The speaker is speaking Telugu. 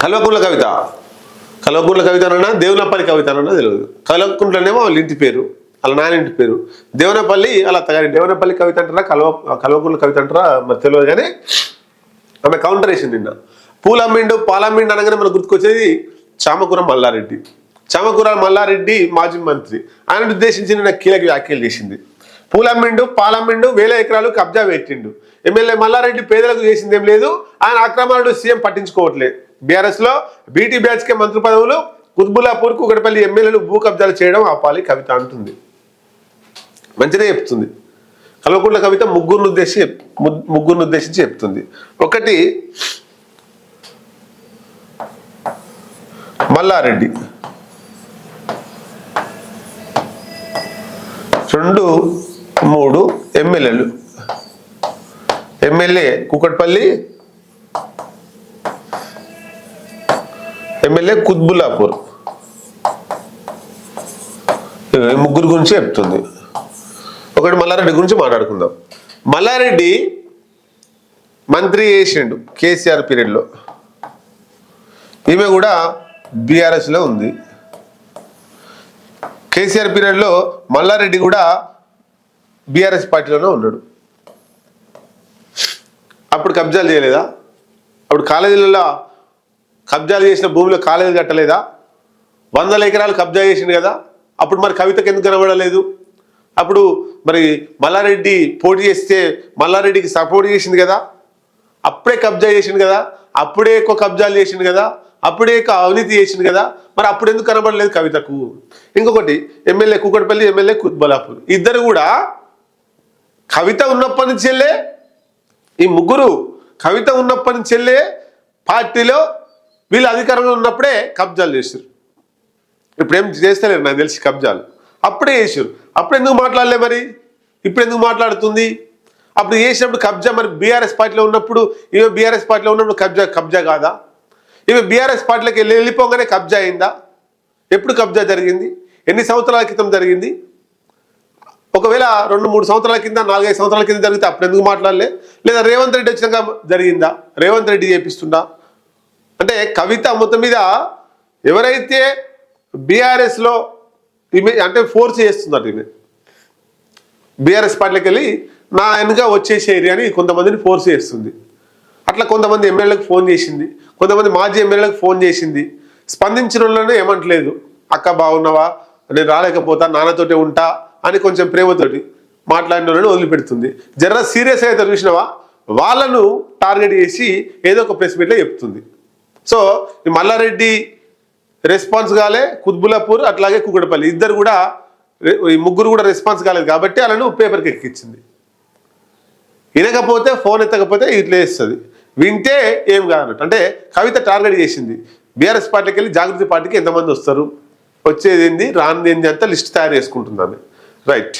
కల్వకుంట్ల కవిత. కల్వకుంట్ల కవిత అన్నా దేవునపల్లి కవిత అన్నా తెలియదు కల్వకుంట్లనేమో వాళ్ళ ఇంటి పేరు వాళ్ళ నాన్న ఇంటి పేరు. దేవనపల్లి అలా తగారి దేవనపల్లి కవిత అంటారా కల్వ కల్వకుంట్ల కవిత అంటారా మరి తెలియదు కానీ ఆమె కౌంటర్ వేసింది నిన్న. పూలమ్మిండు పాలమ్మిండు అనగానే మనకు గుర్తుకొచ్చేది చామకూర మల్లారెడ్డి. చామకూర మల్లారెడ్డి మాజీ మంత్రి. ఆయన ఉద్దేశించి నిన్న కీలక వ్యాఖ్యలు చేసింది. పూలమ్మిండు పాలమ్మిండు వేల ఎకరాలు కబ్జా పెట్టిండు. ఎమ్మెల్యే మల్లారెడ్డి పేదలకు చేసింది ఏం లేదు. ఆయన అక్రమాలను సీఎం పట్టించుకోవట్లేదు బీఆర్ఎస్లో బీటీ బ్యాచ్ కే మంత్రి పదవులు కుత్బుల్లాపూర్ కుకటపల్లి ఎమ్మెల్యేలు భూ కబ్జాలు చేయడం ఆపాలి కవిత అంటుంది. మంచిదే చెప్తుంది. కల్వకుంట్ల కవిత ముగ్గురిని ఉద్దేశించి చెప్- ముగ్గురిని ఉద్దేశించి చెప్తుంది. ఒకటి మల్లారెడ్డి. రెండు మూడు ఎమ్మెల్యేలు. MLA Kukatpally MLA Quthbullapur. ముగ్గురు గురించి చెప్తుంది. ఒకటి మల్లారెడ్డి గురించి మాట్లాడుకుందాం. మల్లారెడ్డి మంత్రి చేసిండు కేసీఆర్ పీరియడ్లో. ఈమె కూడా బీఆర్ఎస్లో ఉంది. కేసీఆర్ పీరియడ్లో మల్లారెడ్డి కూడా బీఆర్ఎస్ పార్టీలోనే ఉన్నాడు. అప్పుడు కబ్జాలు చేయలేదా? అప్పుడు కాలేజీలలో కబ్జాలు చేసిన భూమిలో కాలేజీలు కట్టలేదా? వందల ఎకరాలు కబ్జా చేసిండు కదా? అప్పుడు మరి కవితకు ఎందుకు కనబడలేదు? అప్పుడు మరి మల్లారెడ్డి పోటీ చేస్తే మల్లారెడ్డికి సపోర్ట్ చేసింది కదా? అప్పుడే కబ్జా చేసిండు కదా? అప్పుడే ఎక్కువ కబ్జాలు చేసిండు కదా? అప్పుడే ఎక్కువ అవినీతి చేసిండు కదా? మరి అప్పుడు ఎందుకు కనబడలేదు కవితకు? ఇంకొకటి ఎమ్మెల్యే కుక్కటిపల్లి ఎమ్మెల్యే కుత్బలాపూర్. ఇద్దరు కూడా కవిత ఉన్నప్పటి నుంచి ఈ ముగ్గురు కవిత ఉన్నప్పటి నుంచి పార్టీలో వీళ్ళు అధికారంలో ఉన్నప్పుడే కబ్జాలు చేశారు ఇప్పుడు ఏం చేస్తలేరు నాకు తెలిసి కబ్జాలు. అప్పుడే చేశారు అప్పుడు ఎందుకు మాట్లాడలే మరి? ఇప్పుడు ఎందుకు మాట్లాడుతుంది? అప్పుడు చేసినప్పుడు కబ్జా మరి బీఆర్ఎస్ పార్టీలో ఉన్నప్పుడు ఈమె బీఆర్ఎస్ పార్టీలో ఉన్నప్పుడు కబ్జా కబ్జా కాదా? ఈమె బీఆర్ఎస్ పార్టీలోకి వెళ్ళి వెళ్ళిపోగానే కబ్జా అయిందా? ఎప్పుడు కబ్జా జరిగింది? ఎన్ని సంవత్సరాల క్రితం జరిగింది? ఒకవేళ రెండు మూడు సంవత్సరాల కింద నాలుగైదు సంవత్సరాల కింద జరిగితే అప్పుడు ఎందుకు మాట్లాడలే? లేదా రేవంత్ రెడ్డి వచ్చినాక జరిగిందా? రేవంత్ రెడ్డి చేపిస్తుందా? అంటే కవిత మొత్తం మీద ఎవరైతే బీఆర్ఎస్లో ఈమె అంటే ఫోర్స్ చేస్తున్నారు ఈమె. బీఆర్ఎస్ పార్టీకి వెళ్ళి నా వెనుక వచ్చేసేరి అని కొంతమందిని ఫోర్స్ చేస్తుంది. అట్లా కొంతమంది ఎమ్మెల్యేలకు ఫోన్ చేసింది. కొంతమంది మాజీ ఎమ్మెల్యేలకు ఫోన్ చేసింది. స్పందించిన వాళ్ళనే ఏమంటలేదు. అక్క బాగున్నావా? నేను రాలేకపోతా. నాన్నతోటే ఉంటా అని కొంచెం ప్రేమతోటి మాట్లాడిన వాళ్ళని వదిలిపెడుతుంది. జర్ర సీరియస్ అయితే చూసినావా? వాళ్ళను టార్గెట్ చేసి ఏదో ఒక ప్రెస్ మీట్లో చెప్తుంది. సో ఈ మల్లారెడ్డి రెస్పాన్స్ కాలే కుత్బులాపూర్ అట్లాగే కుకడపల్లి ఇద్దరు కూడా ఈ ముగ్గురు కూడా రెస్పాన్స్ కాలేదు కాబట్టి వాళ్ళను పేపర్కి ఎక్కించింది వినకపోతే ఫోన్ ఎత్తకపోతే ఇట్లా వేస్తుంది వింటే ఏం కాదన్నట్టు. అంటే కవిత టార్గెట్ చేసింది. బీఆర్ఎస్ పార్టీకి వెళ్ళి జాగృతి పార్టీకి ఎంతమంది వస్తారు? వచ్చేది ఏంది? రానిది ఏంది? అంతా లిస్ట్ తయారు చేసుకుంటుంది రైట్